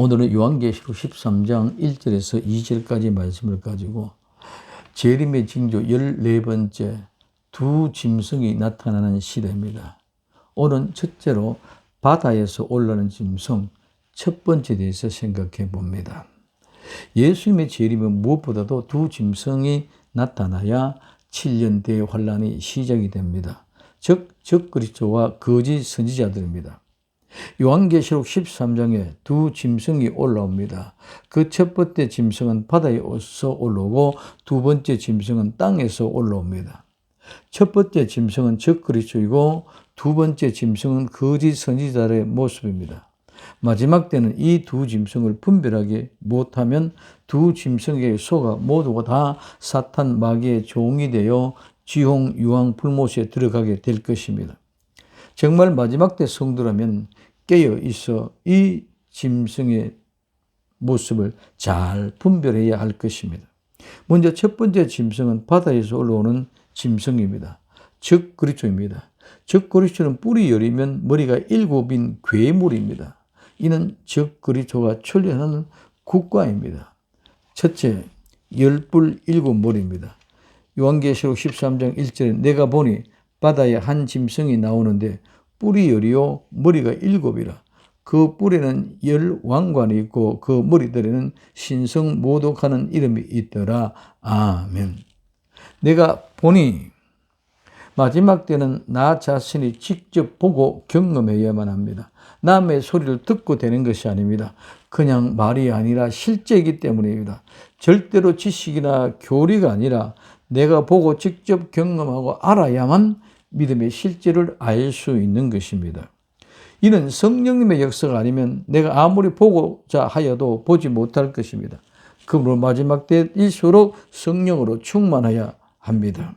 오늘은 요한계시록 13장 1절에서 2절까지 말씀을 가지고 재림의 징조 14번째 두 짐승이 나타나는 시대입니다. 오늘 첫째로 바다에서 올라오는 짐승 첫 번째 대해서 생각해 봅니다. 예수님의 재림은 무엇보다도 두 짐승이 나타나야 7년 대환란이 시작이 됩니다. 즉, 적 그리스도와 거짓 선지자들입니다. 요한계시록 13장에 두 짐승이 올라옵니다. 그 첫 번째 짐승은 바다에서 올라오고 두 번째 짐승은 땅에서 올라옵니다. 첫 번째 짐승은 적 그리스도이고 두 번째 짐승은 거짓 선지자의 모습입니다. 마지막 때는 이 두 짐승을 분별하게 못하면 두 짐승에게 속아 모두가 다 사탄 마귀의 종이 되어 지홍 유황 불못에 들어가게 될 것입니다. 정말 마지막 때 성도라면 깨어 있어 이 짐승의 모습을 잘 분별해야 할 것입니다. 먼저 첫 번째 짐승은 바다에서 올라오는 짐승입니다. 즉 그리스도입니다. 즉 그리스도는 뿔이 열리면 머리가 일곱인 괴물입니다. 이는 즉 그리스도가 출현하는 국가입니다. 첫째, 열뿔 일곱 머리입니다. 요한계시록 13장 1절에 내가 보니 바다에 한 짐승이 나오는데 뿔이 열이요 머리가 일곱이라. 그 뿔에는 열 왕관이 있고 그 머리들에는 신성 모독하는 이름이 있더라. 아멘. 내가 보니 마지막 때는 나 자신이 직접 보고 경험해야만 합니다. 남의 소리를 듣고 되는 것이 아닙니다. 그냥 말이 아니라 실제이기 때문입니다. 절대로 지식이나 교리가 아니라 내가 보고 직접 경험하고 알아야만 믿음의 실제를 알 수 있는 것입니다. 이는 성령님의 역사가 아니면 내가 아무리 보고자 하여도 보지 못할 것입니다. 그러므로 마지막 때일수록 성령으로 충만해야 합니다.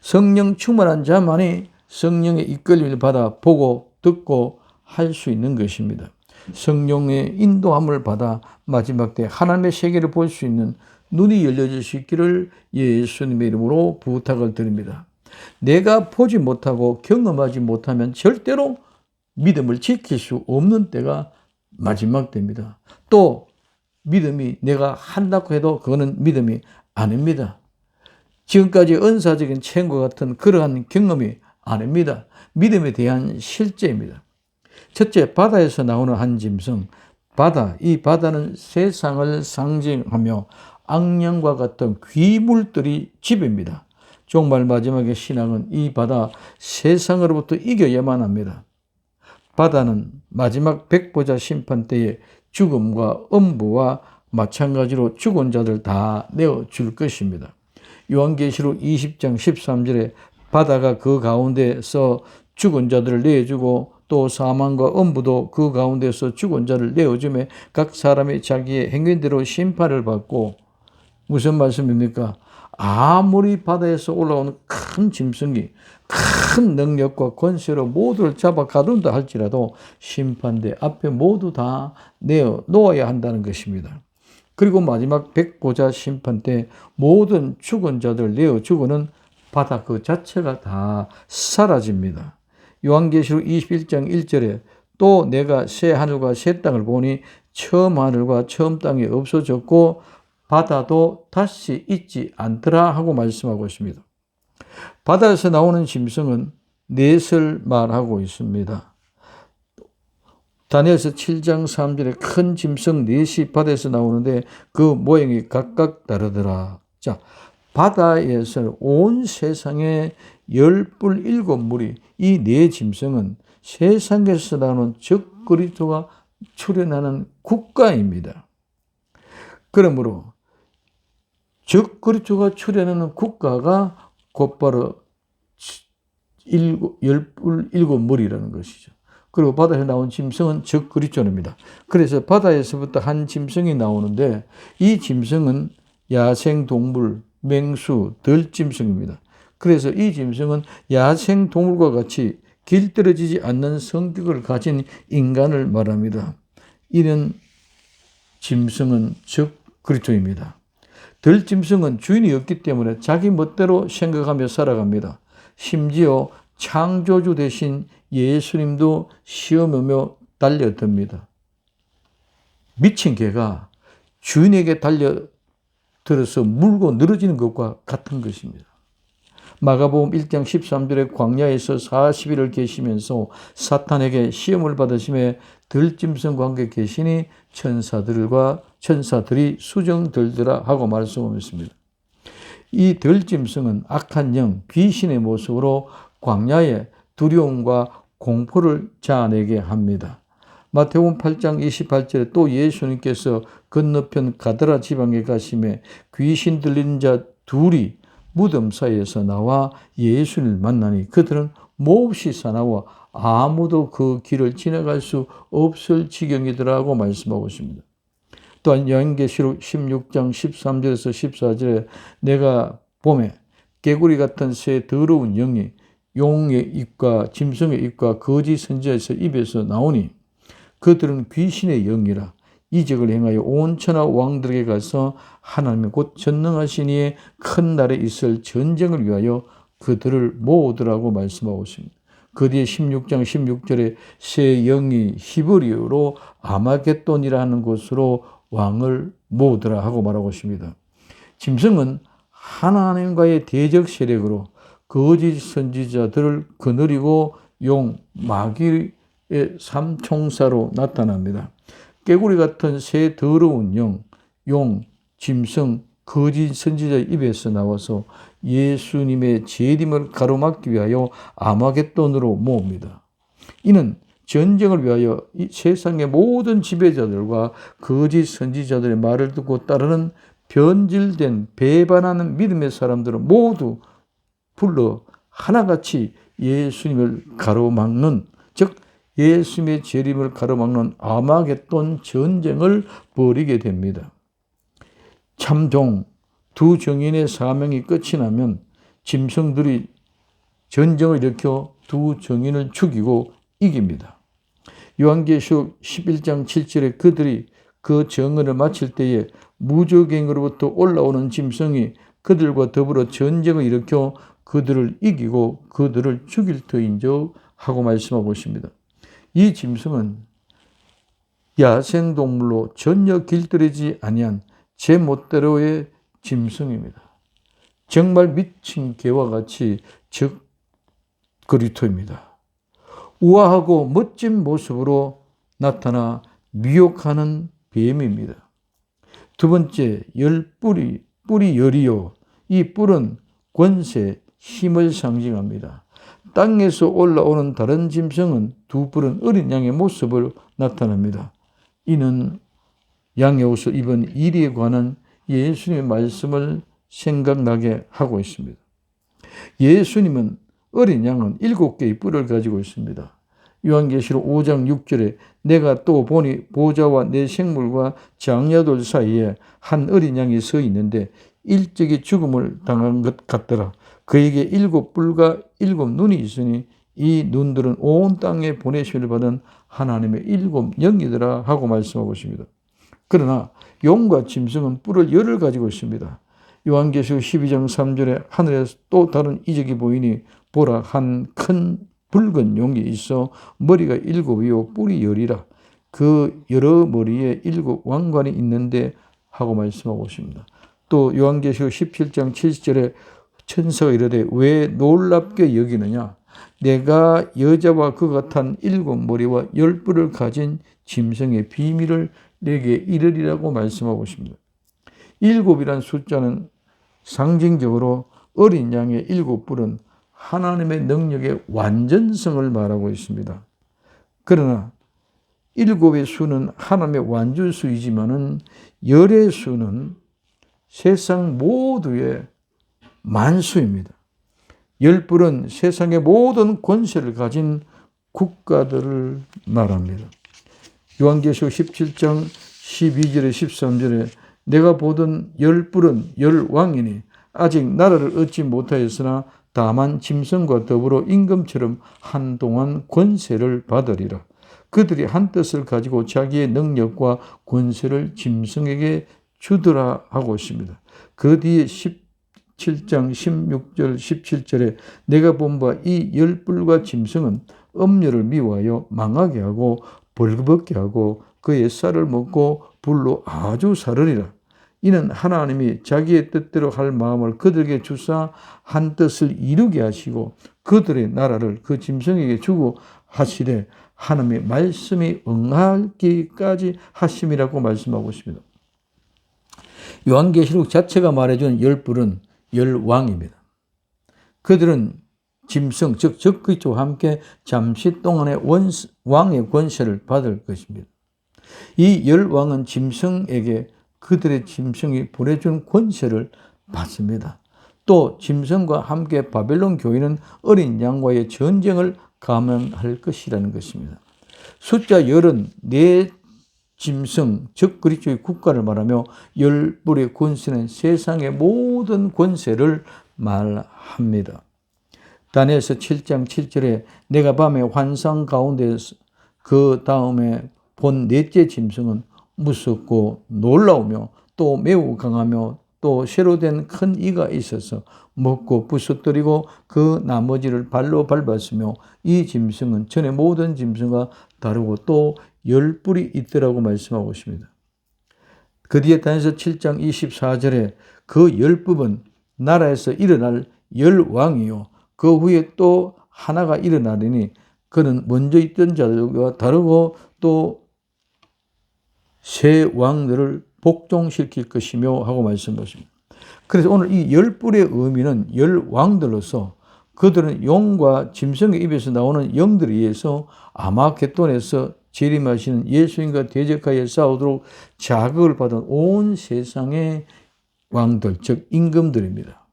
성령 충만한 자만이 성령의 이끌림을 받아 보고 듣고 할 수 있는 것입니다. 성령의 인도함을 받아 마지막 때 하나님의 세계를 볼 수 있는 눈이 열려질 수 있기를 예수님의 이름으로 부탁을 드립니다. 내가 보지 못하고 경험하지 못하면 절대로 믿음을 지킬 수 없는 때가 마지막 때입니다. 또 믿음이 내가 한다고 해도 그거는 믿음이 아닙니다. 지금까지 은사적인 체험과 같은 그러한 경험이 아닙니다. 믿음에 대한 실제입니다. 첫째, 바다에서 나오는 한 짐승. 바다, 이 바다는 세상을 상징하며 악령과 같은 귀물들이 집입니다. 종말 마지막의 신앙은 이 바다 세상으로부터 이겨야만 합니다. 바다는 마지막 백보자 심판 때에 죽음과 엄부와 마찬가지로 죽은 자들 다 내어 줄 것입니다. 요한계시록 20장 13절에 바다가 그 가운데서 죽은 자들을 내주고 또 사망과 엄부도 그 가운데서 죽은 자를 내어주며 각 사람이 자기의 행위대로 심판을 받고 무슨 말씀입니까? 아무리 바다에서 올라오는 큰 짐승이 큰 능력과 권세로 모두를 잡아 가둔다 할지라도 심판대 앞에 모두 다 내어 놓아야 한다는 것입니다. 그리고 마지막 백보자 심판 때 모든 죽은 자들 내어 죽어는 바다 그 자체가 다 사라집니다. 요한계시록 21장 1절에 또 내가 새 하늘과 새 땅을 보니 처음 하늘과 처음 땅이 없어졌고 바다도 다시 있지 않더라 하고 말씀하고 있습니다. 바다에서 나오는 짐승은 넷을 말하고 있습니다. 다니엘서 7장 3절에 큰 짐승 넷이 바다에서 나오는데 그 모양이 각각 다르더라. 자, 바다에서 온 세상에 열불 일곱 물이 이네 짐승은 세상에서 나오는 적 그리스도가 출현하는 국가입니다. 그러므로 적 그리스도가 출현하는 국가가 곧바로 일곱, 열불 일곱 물이라는 것이죠. 그리고 바다에서 나온 짐승은 적 그리스도입니다. 그래서 바다에서부터 한 짐승이 나오는데 이 짐승은 야생 동물, 맹수, 들짐승입니다. 그래서 이 짐승은 야생 동물과 같이 길들여지지 않는 성격을 가진 인간을 말합니다. 이런 짐승은 적 그리스도입니다. 들짐승은 주인이 없기 때문에 자기 멋대로 생각하며 살아갑니다. 심지어 창조주 대신 예수님도 시험하며 달려듭니다. 미친 개가 주인에게 달려들어서 물고 늘어지는 것과 같은 것입니다. 마가복음 1장 13절에 광야에서 40일을 계시면서 사탄에게 시험을 받으심에 들짐승과 함께 계시니 천사들과 천사들이 수정들더라 하고 말씀하셨습니다. 이 들짐승은 악한 영, 귀신의 모습으로 광야에 두려움과 공포를 자아내게 합니다. 마태복음 8장 28절에 또 예수님께서 건너편 가드라 지방에 가심에 귀신 들린 자 둘이 무덤 사이에서 나와 예수를 만나니 그들은 몹시 사나워 아무도 그 길을 지나갈 수 없을 지경이더라고 말씀하고 있습니다. 또한 여행계시록 16장 13절에서 14절에 내가 봄에 개구리 같은 새 더러운 영이 용의 입과 짐승의 입과 거짓 선지자의 입에서 나오니 그들은 귀신의 영이라 이적을 행하여 온 천하 왕들에게 가서 하나님의 곧 전능하신 이의 큰 날에 있을 전쟁을 위하여 그들을 모으더라고 말씀하고 있습니다. 그 뒤에 16장 16절에 새 영이 히브리어로 아마겟돈이라는 곳으로 왕을 모으더라 하고 말하고 있습니다. 짐승은 하나님과의 대적 세력으로 거짓 선지자들을 거느리고 용, 마귀의 삼총사로 나타납니다. 깨구리 같은 새 더러운 영, 용, 짐승, 거짓 선지자의 입에서 나와서 예수님의 재림을 가로막기 위하여 아마겟돈으로 모읍니다. 이는 전쟁을 위하여 이 세상의 모든 지배자들과 거짓 선지자들의 말을 듣고 따르는 변질된 배반하는 믿음의 사람들은 모두 불러 하나같이 예수님을 가로막는 즉 예수님의 재림을 가로막는 아마겟돈 전쟁을 벌이게 됩니다. 참종 두 정인의 사명이 끝이 나면 짐승들이 전쟁을 일으켜 두 정인을 죽이고 이깁니다. 요한계시록 11장 7절에 그들이 그 정언을 마칠 때에 무적행으로부터 올라오는 짐승이 그들과 더불어 전쟁을 일으켜 그들을 이기고 그들을 죽일 터인즉 하고 말씀하고 있습니다. 이 짐승은 야생동물로 전혀 길들이지 아니한 제 멋대로의 짐승입니다. 정말 미친 개와 같이 즉 그리토입니다. 우아하고 멋진 모습으로 나타나 미혹하는 뱀입니다. 두 번째, 열 뿌리, 뿌리 열이요. 이 뿔은 권세, 힘을 상징합니다. 땅에서 올라오는 다른 짐승은 두 뿔은 어린 양의 모습을 나타납니다. 이는 양의 옷을 입은 일에 관한 예수님의 말씀을 생각나게 하고 있습니다. 예수님은 어린 양은 일곱 개의 뿔을 가지고 있습니다. 요한계시록 5장 6절에 내가 또 보니 보좌와 내 생물과 장야돌 사이에 한 어린 양이 서 있는데 일찍이 죽음을 당한 것 같더라. 그에게 일곱 뿔과 일곱 눈이 있으니 이 눈들은 온 땅에 보내심을 받은 하나님의 일곱 영이더라 하고 말씀하고 있습니다. 그러나 용과 짐승은 뿔을 열을 가지고 있습니다. 요한계시록 12장 3절에 하늘에서 또 다른 이적이 보이니 보라 한 큰 붉은 용이 있어 머리가 일곱이요 뿔이 열이라 그 여러 머리에 일곱 왕관이 있는데 하고 말씀하고 있습니다. 또 요한계시록 17장 7절에 천사가 이르되 왜 놀랍게 여기느냐 내가 여자와 그 같은 일곱 머리와 열 뿔을 가진 짐승의 비밀을 내게 이르리라고 말씀하고 있습니다. 일곱이란 숫자는 상징적으로 어린 양의 일곱 뿔은 하나님의 능력의 완전성을 말하고 있습니다. 그러나 일곱의 수는 하나님의 완전수이지만은 열의 수는 세상 모두의 만수입니다. 열 뿔은 세상의 모든 권세를 가진 국가들을 말합니다. 요한계시록 17장 12절에 13절에 내가 보던 열 뿔은 열 왕이니 아직 나라를 얻지 못하였으나 다만 짐승과 더불어 임금처럼 한동안 권세를 받으리라. 그들이 한 뜻을 가지고 자기의 능력과 권세를 짐승에게 주더라 하고 있습니다. 그 뒤에 17장 16절 17절에 내가 본 바 이 열불과 짐승은 음료를 미워하여 망하게 하고 벌거벗게 하고 그의 쌀을 먹고 불로 아주 사르리라. 이는 하나님이 자기의 뜻대로 할 마음을 그들에게 주사 한 뜻을 이루게 하시고 그들의 나라를 그 짐승에게 주고 하시되 하나님의 말씀이 응하기까지 하심이라고 말씀하고 있습니다. 요한계시록 자체가 말해주는 열불은 열왕입니다. 그들은 짐승, 즉 적그리스도와 함께 잠시 동안의 원스, 왕의 권세를 받을 것입니다. 이 열왕은 짐승에게 그들의 짐승이 보내준 권세를 받습니다. 또 짐승과 함께 바벨론 교인은 어린 양과의 전쟁을 감행할 것이라는 것입니다. 숫자 열은 네 짐승, 즉 그리스도의 국가를 말하며 열불의 권세는 세상의 모든 권세를 말합니다. 다니엘서 7장 7절에 내가 밤에 환상 가운데 그 다음에 본 넷째 짐승은 무섭고 놀라우며 또 매우 강하며 또 새로 된 큰 이가 있어서 먹고 부서뜨리고 그 나머지를 발로 밟았으며 이 짐승은 전에 모든 짐승과 다르고 또 열 뿔이 있더라고 말씀하고 있습니다. 그 뒤에 다니서 7장 24절에 그 열법은 나라에서 일어날 열 왕이요 그 후에 또 하나가 일어나리니 그는 먼저 있던 자들과 다르고 또 새 왕들을 복종시킬 것이며 하고 말씀하십니다. 그래서 오늘 이 열불의 의미는 열 왕들로서 그들은 용과 짐승의 입에서 나오는 영들에 의해서 아마겟돈에서 재림하시는 예수님과 대적하여 싸우도록 자극을 받은 온 세상의 왕들, 즉 임금들입니다.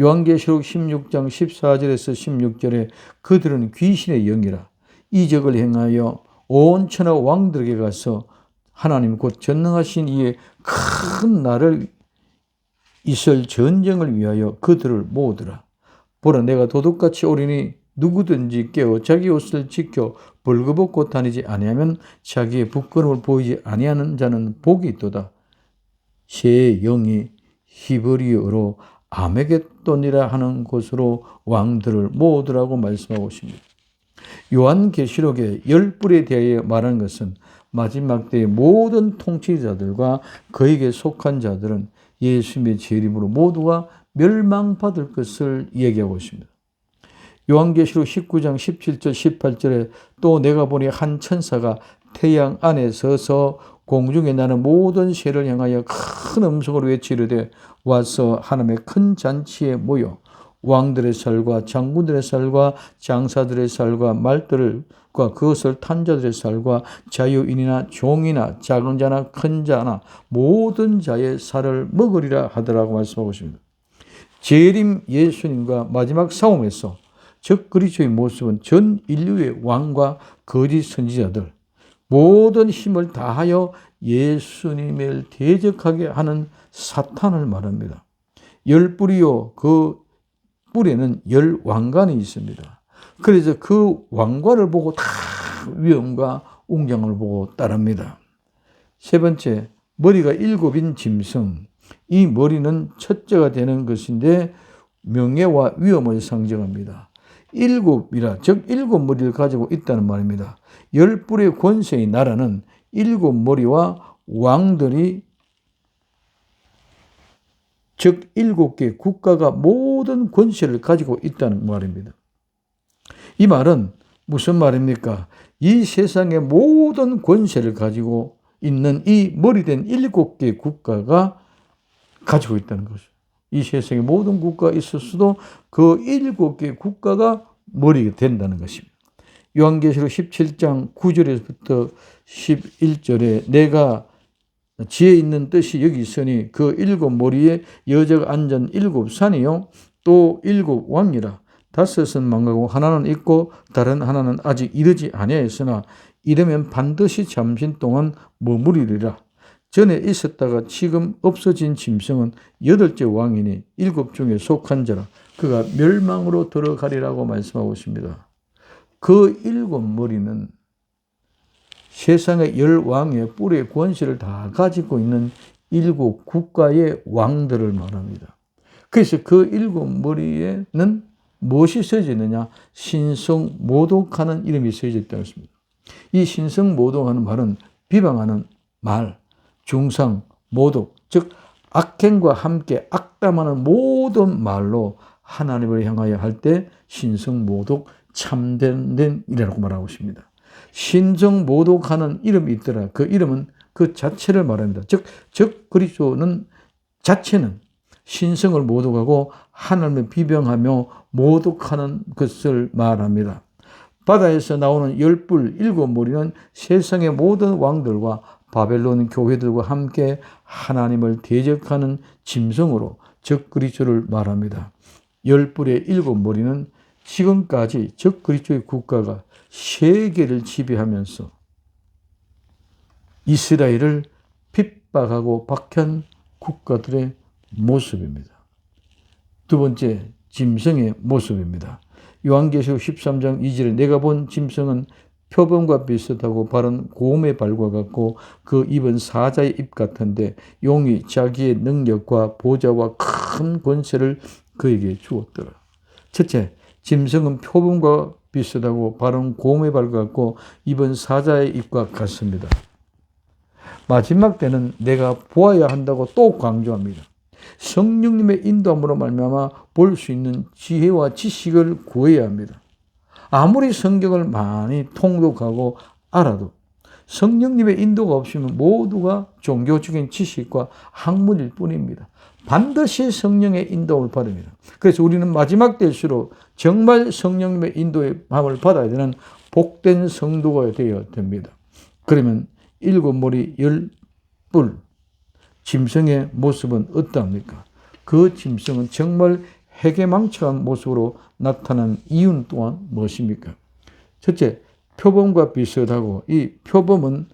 요한계시록 16장 14절에서 16절에 그들은 귀신의 영이라 이적을 행하여 온 천하 왕들에게 가서 하나님 곧 전능하신 이의 큰 나를 있을 전쟁을 위하여 그들을 모으더라. 보라 내가 도둑같이 오리니 누구든지 깨어 자기 옷을 지켜 벌거벗고 다니지 아니하면 자기의 부끄러움을 보이지 아니하는 자는 복이 있도다. 새 영이 히브리어로 아메겟돈이라 하는 곳으로 왕들을 모으더라고 말씀하고 있습니다. 요한계시록의 열불에 대하여 말한 것은 마지막 때의 모든 통치자들과 그에게 속한 자들은 예수님의 재림으로 모두가 멸망받을 것을 얘기하고 있습니다. 요한계시록 19장 17절 18절에 또 내가 보니 한 천사가 태양 안에 서서 공중에 나는 모든 새를 향하여 큰 음성으로 외치르되 와서 하나님의 큰 잔치에 모여 왕들의 살과 장군들의 살과 장사들의 살과 말들과 그것을 탄 자들의 살과 자유인이나 종이나 작은 자나 큰 자나 모든 자의 살을 먹으리라 하더라고 말씀하고 있습니다. 재림 예수님과 마지막 싸움에서 즉 그리스도의 모습은 전 인류의 왕과 거짓 선지자들 모든 힘을 다하여 예수님을 대적하게 하는 사탄을 말합니다. 열 뿌리요 그 뿔에는 열 왕관이 있습니다. 그래서 그 왕관을 보고 다 위험과 웅장을 보고 따릅니다. 세 번째, 머리가 일곱인 짐승. 이 머리는 첫째가 되는 것인데 명예와 위험을 상징합니다. 일곱이라, 즉 일곱 머리를 가지고 있다는 말입니다. 열 뿔의 권세의 나라는 일곱 머리와 왕들이 즉 일곱 개 국가가 모든 권세를 가지고 있다는 말입니다. 이 말은 무슨 말입니까? 이 세상의 모든 권세를 가지고 있는 이 머리된 일곱 개 국가가 가지고 있다는 것이죠. 이 세상의 모든 국가가 있었어도 그 일곱 개 국가가 머리가 된다는 것입니다. 요한계시록 17장 9절에서부터 11절에 내가 지혜 있는 뜻이 여기 있으니 그 일곱 머리에 여자가 앉은 일곱 산이요 또 일곱 왕이라 다섯은 망가고 하나는 있고 다른 하나는 아직 이르지 아니하였으나 이르면 반드시 잠시 동안 머무리리라 전에 있었다가 지금 없어진 짐승은 여덟째 왕이니 일곱 중에 속한 자라 그가 멸망으로 들어가리라고 말씀하고 있습니다. 그 일곱 머리는 세상의 열 왕의 뿔의 권세를 다 가지고 있는 일곱 국가의 왕들을 말합니다. 그래서 그 일곱 머리에는 무엇이 써져 있느냐? 신성 모독하는 이름이 써져 있다고 했습니다. 이 신성 모독하는 말은 비방하는 말, 중상, 모독, 즉 악행과 함께 악담하는 모든 말로 하나님을 향하여 할 때 신성 모독 참된 이라고 말하고 있습니다. 신성 모독하는 이름이 있더라. 그 이름은 그 자체를 말합니다. 즉, 즉 그리스도는 자체는 신성을 모독하고 하나님을 비병하며 모독하는 것을 말합니다. 바다에서 나오는 열불 일곱 무리는 세상의 모든 왕들과 바벨론 교회들과 함께 하나님을 대적하는 짐승으로 적 그리스도를 말합니다. 열불의 일곱 무리는 지금까지 적 그리스도의 국가가 세계를 지배하면서 이스라엘을 핍박하고 박한 국가들의 모습입니다. 두 번째, 짐승의 모습입니다. 요한계시록 13장 2절에 내가 본 짐승은 표범과 비슷하고 발은 곰의 발과 같고 그 입은 사자의 입 같은데 용이 자기의 능력과 보좌와 큰 권세를 그에게 주었더라. 첫째, 짐승은 표범과 비슷하고 발은 곰의 발 같고 입은 사자의 입과 같습니다. 마지막 때는 내가 보아야 한다고 또 강조합니다. 성령님의 인도함으로 말미암아 볼 수 있는 지혜와 지식을 구해야 합니다. 아무리 성경을 많이 통독하고 알아도 성령님의 인도가 없으면 모두가 종교적인 지식과 학문일 뿐입니다. 반드시 성령의 인도를 받습니다. 그래서 우리는 마지막 때일수록 정말 성령님의 인도의 밤을 받아야 되는 복된 성도가 되어야 됩니다. 그러면 일곱 머리 열 뿔, 짐승의 모습은 어떠합니까? 그 짐승은 정말 해괴망측한 모습으로 나타난 이유는 또한 무엇입니까? 첫째, 표범과 비슷하고 이 표범은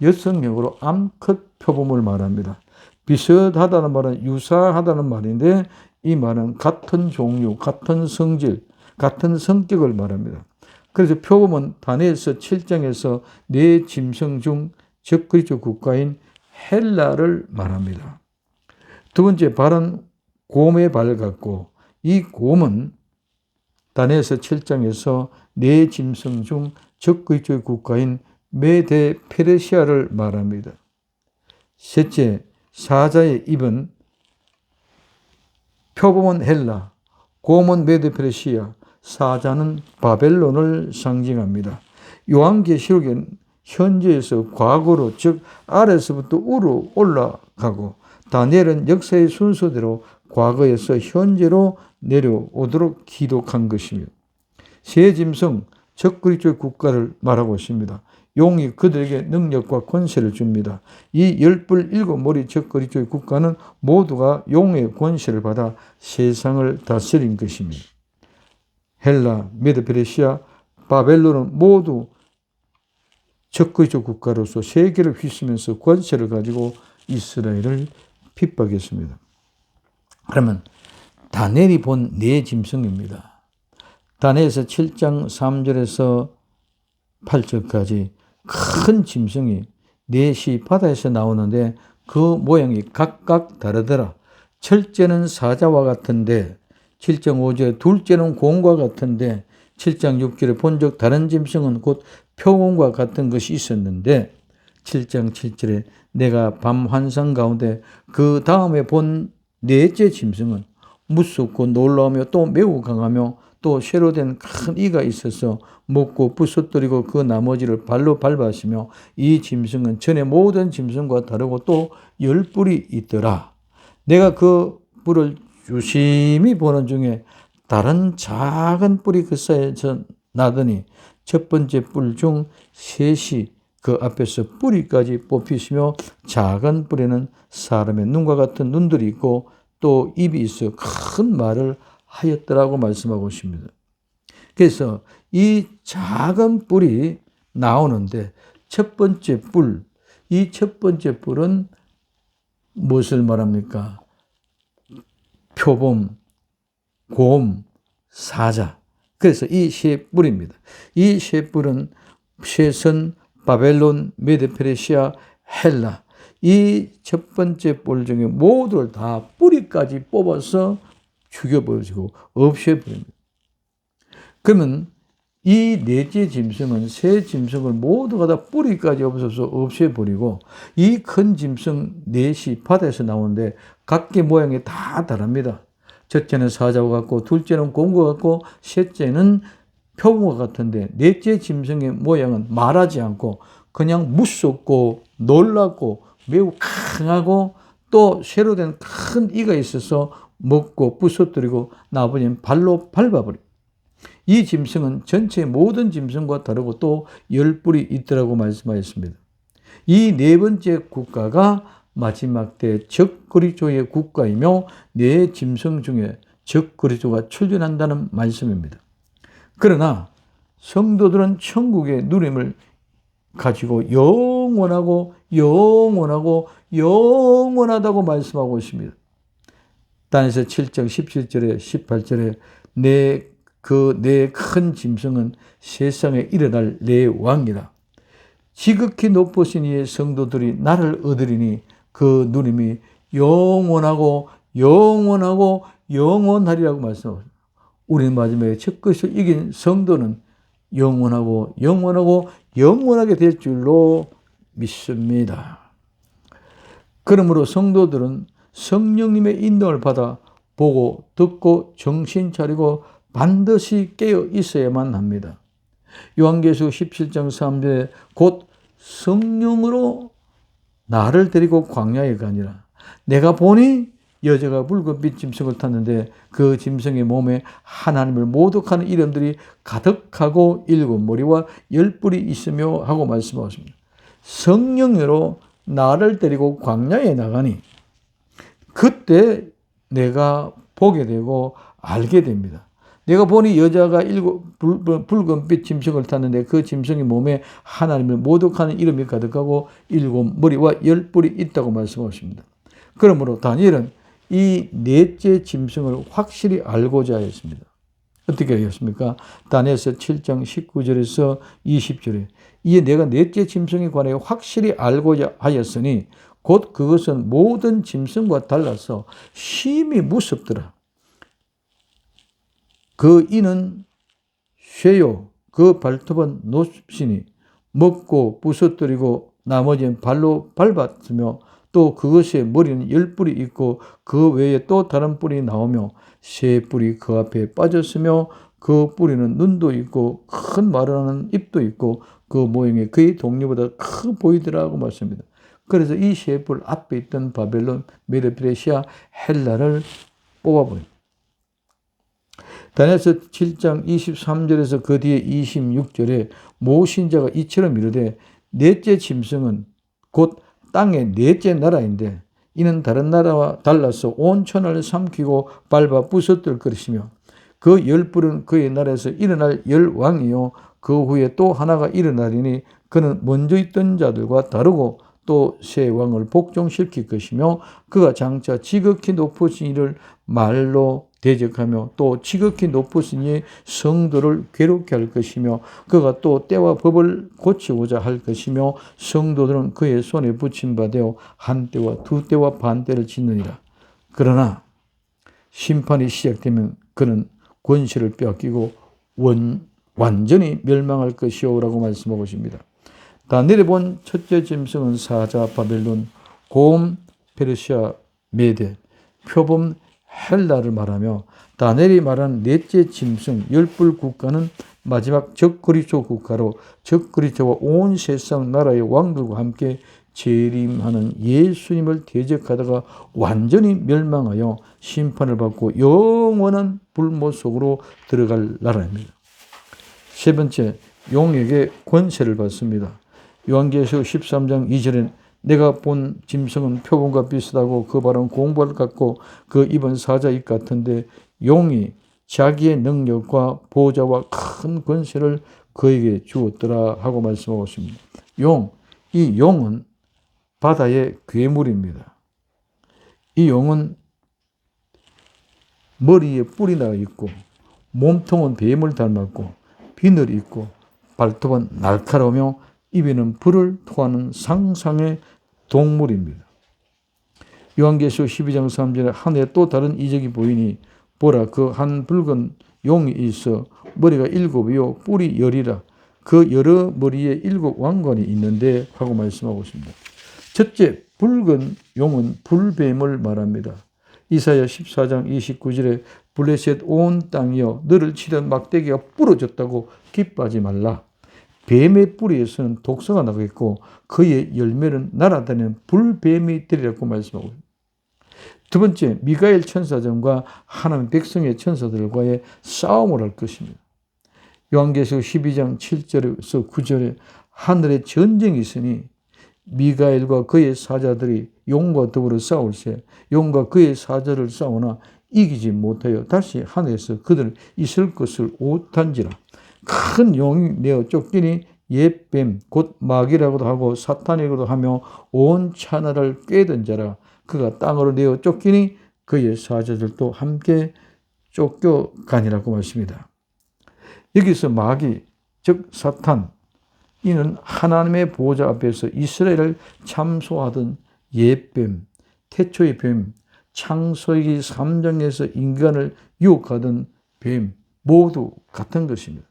여성형으로 암컷 표범을 말합니다. 비슷하다는 말은 유사하다는 말인데 이 말은 같은 종류, 같은 성질, 같은 성격을 말합니다. 그래서 표범은 다니엘서 7장에서 네 짐승 중 적그리스도 국가인 헬라를 말합니다. 두 번째 발은 곰의 발 같고 이 곰은 다니엘서 7장에서 네 짐승 중 적그리스도의 국가인 메데 페르시아를 말합니다. 셋째, 사자의 입은 표범은 헬라, 곰은 메데 페르시아, 사자는 바벨론을 상징합니다. 요한계시록엔 현재에서 과거로 즉 아래서부터 우로 올라가고 다니엘은 역사의 순서대로 과거에서 현재로 내려오도록 기록한 것이며 새 짐승 적그리스도의 국가를 말하고 있습니다. 용이 그들에게 능력과 권세를 줍니다. 이 열불 일곱 머리 적그리스도의 국가는 모두가 용의 권세를 받아 세상을 다스린 것입니다. 헬라, 메드페르시아, 바벨론은 모두 적그리스도 국가로서 세계를 휘쓰면서 권세를 가지고 이스라엘을 핍박했습니다. 그러면 다니엘이 본 네 짐승입니다. 다니엘서 7장 3절에서 8절까지 큰 짐승이 넷이 바다에서 나오는데 그 모양이 각각 다르더라. 첫째는 사자와 같은데 7장 5절에 둘째는 공과 같은데 7장 6절에 본적 다른 짐승은 곧 표범과 같은 것이 있었는데 7장 7절에 내가 밤 환상 가운데 그 다음에 본 넷째 짐승은 무섭고 놀라우며 또 매우 강하며 또 쇠로 된 큰 이가 있어서 먹고 부서뜨리고 그 나머지를 발로 밟았으며 이 짐승은 전에 모든 짐승과 다르고 또 열 뿔이 있더라. 내가 그 뿔을 유심히 보는 중에 다른 작은 뿔이 그 사이에서 나더니 첫 번째 뿔 중 셋이 그 앞에서 뿌리까지 뽑히시며 작은 뿔에는 사람의 눈과 같은 눈들이 있고 또 입이 있어 큰 말을 하였더라고 말씀하고 있습니다. 그래서 이 작은 뿔이 나오는데 첫 번째 뿔, 이 첫 번째 뿔은 무엇을 말합니까? 표범, 곰, 사자. 그래서 이 세 뿔입니다. 이 세 뿔은 셋은 바벨론, 메드페르시아, 헬라. 이 첫 번째 뿔 중에 모두를 다 뿌리까지 뽑아서 죽여버리고 없애버립니다. 그러면 이 넷째 짐승은 새 짐승을 모두가 다 뿌리까지 없어서 없애버리고 이 큰 짐승 넷이 바다에서 나오는데 각기 모양이 다 다릅니다. 첫째는 사자와 같고 둘째는 곰과 같고 셋째는 표범과 같은데 넷째 짐승의 모양은 말하지 않고 그냥 무섭고 놀랍고 매우 강하고 또 새로 된 큰 이가 있어서 먹고 부서뜨리고 나머지는 발로 밟아버려. 이 짐승은 전체 모든 짐승과 다르고 또 열 뿔이 있더라고 말씀하셨습니다. 이 네 번째 국가가 마지막 때 적그리조의 국가이며 네 짐승 중에 적그리조가 출현한다는 말씀입니다. 그러나 성도들은 천국의 누림을 가지고 영원하고 영원하고 영원하다고 말씀하고 있습니다. 다니서 7장 17절에 18절에 내 그 내 큰 짐승은 세상에 일어날 내 왕이라. 지극히 높으신 이의 성도들이 나를 얻으리니 그 누림이 영원하고 영원하고 영원하리라고 말씀하십니다. 우리는 마지막에 첫 것을 이긴 성도는 영원하고 영원하고 영원하게 될 줄로 믿습니다. 그러므로 성도들은 성령님의 인도를 받아 보고 듣고 정신 차리고 반드시 깨어 있어야만 합니다. 요한계수 17장 3절에 곧 성령으로 나를 데리고 광야에 가니라. 내가 보니 여자가 붉은빛 짐승을 탔는데 그 짐승의 몸에 하나님을 모독하는 이름들이 가득하고 일곱 머리와 열 뿔이 있으며 하고 말씀하십니다. 성령으로 나를 데리고 광야에 나가니 그때 내가 보게 되고 알게 됩니다. 내가 보니 여자가 일곱 붉은빛 짐승을 탔는데 그 짐승의 몸에 하나님을 모독하는 이름이 가득하고 일곱 머리와 열 뿔이 있다고 말씀하십니다. 그러므로 다니엘은 이 넷째 짐승을 확실히 알고자 했습니다. 어떻게 하겠습니까? 다니엘서 7장 19절에서 20절에 이에 내가 넷째 짐승에 관해 확실히 알고자 하였으니 곧 그것은 모든 짐승과 달라서 심히 무섭더라. 그 이는 쇠요 그 발톱은 높으니 먹고 부서뜨리고 나머지는 발로 밟았으며 또 그것의 머리는 열 뿔이 있고 그 외에 또 다른 뿔이 나오며 세 뿔이 그 앞에 빠졌으며 그 뿌리는 눈도 있고 큰 하는 입도 있고 그 모양이 그의 동료보다 커 보이더라고 말씀입니다. 그래서 이세뿔 앞에 있던 바벨론, 메르피레시아, 헬라를 뽑아버립니다. 다니엘서 7장 23절에서 그 뒤에 26절에 모신자가 이처럼 이르되 넷째 짐승은 곧 땅의 넷째 나라인데 이는 다른 나라와 달라서 온 천을 삼키고 밟아 부서뜨릴 것이며 그 열불은 그의 나라에서 일어날 열왕이요 그 후에 또 하나가 일어나리니 그는 먼저 있던 자들과 다르고 또 새 왕을 복종시킬 것이며 그가 장차 지극히 높으신 이를 말로 대적하며 또 지극히 높으신 이 성도를 괴롭게 할 것이며 그가 또 때와 법을 고치고자 할 것이며 성도들은 그의 손에 붙임 바 되어 한 때와 두 때와 반 때를 짓느니라. 그러나 심판이 시작되면 그는 권세를 빼앗기고 원, 완전히 멸망할 것이오라고 말씀하고 있습니다. 다니엘이 본 첫째 짐승은 사자 바벨론, 곰 페르시아 메데, 표범 헬라를 말하며 다니엘이 말한 넷째 짐승 열불 국가는 마지막 적그리스도 국가로 적그리스도와 온 세상 나라의 왕들과 함께 재림하는 예수님을 대적하다가 완전히 멸망하여 심판을 받고 영원한 불모 속으로 들어갈 나라입니다. 세 번째, 용에게 권세를 받습니다. 요한계시록 13장 2절에 내가 본 짐승은 표본과 비슷하고 그 발은 공발 같고 그 입은 사자 입 같은데 용이 자기의 능력과 보좌와 큰 권세를 그에게 주었더라 하고 말씀하고 있습니다. 용, 이 용은 바다의 괴물입니다. 이 용은 머리에 뿔이 나 있고 몸통은 뱀을 닮았고 비늘이 있고 발톱은 날카로우며 입에는 불을 토하는 상상의 동물입니다. 요한계시록 12장 3절에 하늘에 또 다른 이적이 보이니 보라 그 한 붉은 용이 있어 머리가 일곱이요 뿔이 열이라 그 여러 머리에 일곱 왕관이 있는데 하고 말씀하고 있습니다. 첫째 붉은 용은 불뱀을 말합니다. 이사야 14장 29절에 블레셋 온 땅이여 너를 치던 막대기가 부러졌다고 기뻐하지 말라. 뱀의 뿌리에서는 독소가 나겠고 그의 열매는 날아다니는 불뱀이 되리라고 말씀하고. 두 번째, 미가엘 천사전과 하나님 백성의 천사들과의 싸움을 할 것입니다. 요한계시록 12장 7절에서 9절에 하늘에 전쟁이 있으니 미가엘과 그의 사자들이 용과 더불어 싸울세 용과 그의 사자를 싸우나 이기지 못하여 다시 하늘에서 그들 있을 것을 오탄지라. 큰 용이 내어 쫓기니 옛뱀 곧 마귀라고도 하고 사탄이라고도 하며 온 천하를 꿰던 자라. 그가 땅으로 내어 쫓기니 그의 사자들도 함께 쫓겨가니라고 말씀니다. 여기서 마귀 즉 사탄 이는 하나님의 보호자 앞에서 이스라엘을 참소하던 옛뱀, 태초의 뱀, 창세기 3장에서 인간을 유혹하던 뱀 모두 같은 것입니다.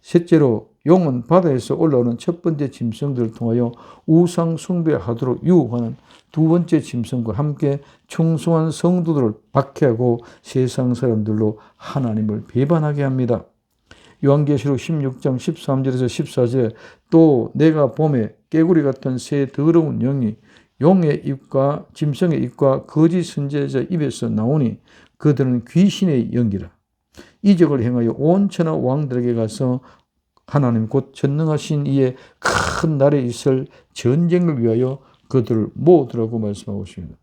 셋째로 용은 바다에서 올라오는 첫 번째 짐승들을 통하여 우상 숭배하도록 유혹하는 두 번째 짐승과 함께 충성한 성도들을 박해하고 세상 사람들로 하나님을 배반하게 합니다. 요한계시록 16장 13절에서 14절에 또 내가 봄에 깨구리 같은 새 더러운 영이 용의 입과 짐승의 입과 거짓 선제자 입에서 나오니 그들은 귀신의 영기라. 이적을 행하여 온 천하 왕들에게 가서 하나님 곧 전능하신 이의 큰 날에 있을 전쟁을 위하여 그들을 모으라고 말씀하고 있습니다.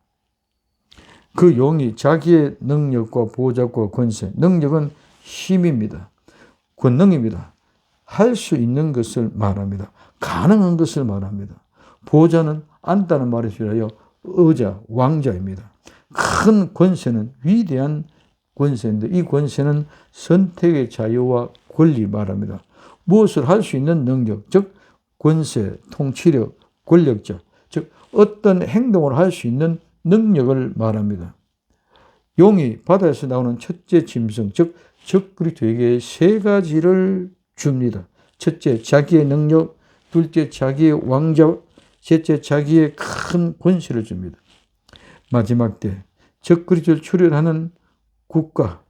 그 용이 자기의 능력과 보좌과 권세, 능력은 힘입니다. 권능입니다. 할 수 있는 것을 말합니다. 가능한 것을 말합니다. 보좌는 안다는 말이 필요하여 의자, 왕자입니다. 큰 권세는 위대한 권세인데 이 권세는 선택의 자유와 권리 말합니다. 무엇을 할 수 있는 능력, 즉 권세, 통치력, 권력자, 즉 어떤 행동을 할 수 있는 능력을 말합니다. 용이 바다에서 나오는 첫째 짐승, 즉 적그리스도에게 세 가지를 줍니다. 첫째, 자기의 능력, 둘째, 자기의 왕자, 셋째, 자기의 큰 권세를 줍니다. 마지막 때, 적그리스도를 출현하는 국가,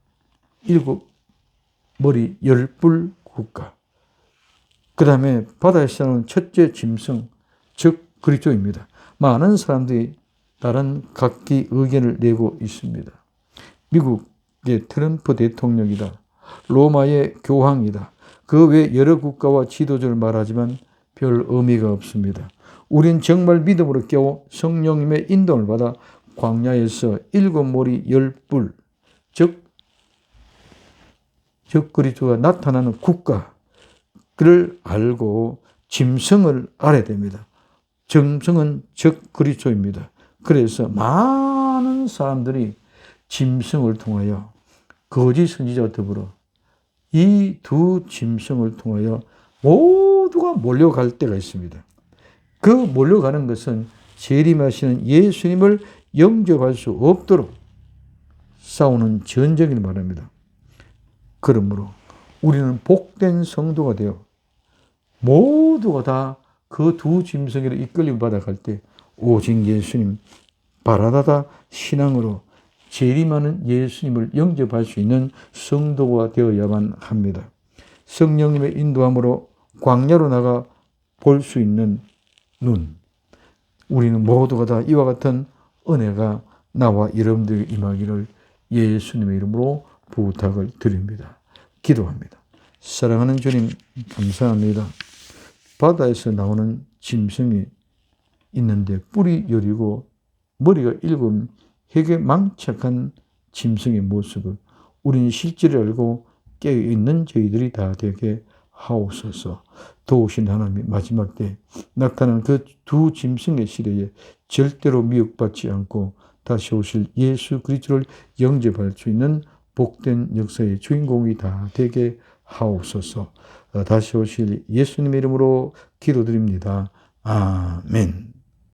일곱 머리 열불 국가. 그 다음에 바다에서 나오는 첫째 짐승, 즉 그리스도입니다. 많은 사람들이 다른 각기 의견을 내고 있습니다. 미국의 트럼프 대통령이다. 로마의 교황이다. 그 외 여러 국가와 지도자를 말하지만 별 의미가 없습니다. 우린 정말 믿음으로 깨워 성령님의 인도를 받아 광야에서 일곱 머리 열 뿔, 즉, 즉 그리스도가 나타나는 국가를 알고 짐승을 알아야 됩니다. 짐승은 즉 그리스도입니다. 그래서 많은 사람들이 짐승을 통하여 거짓 선지자와 더불어 이 두 짐승을 통하여 모두가 몰려갈 때가 있습니다. 그 몰려가는 것은 재림하시는 예수님을 영접할 수 없도록 싸우는 전쟁을 말합니다. 그러므로 우리는 복된 성도가 되어 모두가 다 그 두 짐승으로 이끌림 받아갈 때 오직 예수님 바라다다 신앙으로 재림하는 예수님을 영접할 수 있는 성도가 되어야만 합니다. 성령님의 인도함으로 광야로 나가 볼 수 있는 눈. 우리는 모두가 다 이와 같은 은혜가 나와 여러분들 임하기를 예수님의 이름으로 부탁을 드립니다. 기도합니다. 사랑하는 주님, 감사합니다. 바다에서 나오는 짐승이 있는데 뿔이 여리고 머리가 일곱 핵에 망착한 짐승의 모습을 우리는 실제로 알고 깨어있는 저희들이 다 되게 하옵소서. 도우신 하나님이 마지막 때 나타난 그 두 짐승의 시대에 절대로 미혹받지 않고 다시 오실 예수 그리스도를 영접할 수 있는 복된 역사의 주인공이 다 되게 하옵소서. 다시 오실 예수님의 이름으로 기도드립니다. 아멘.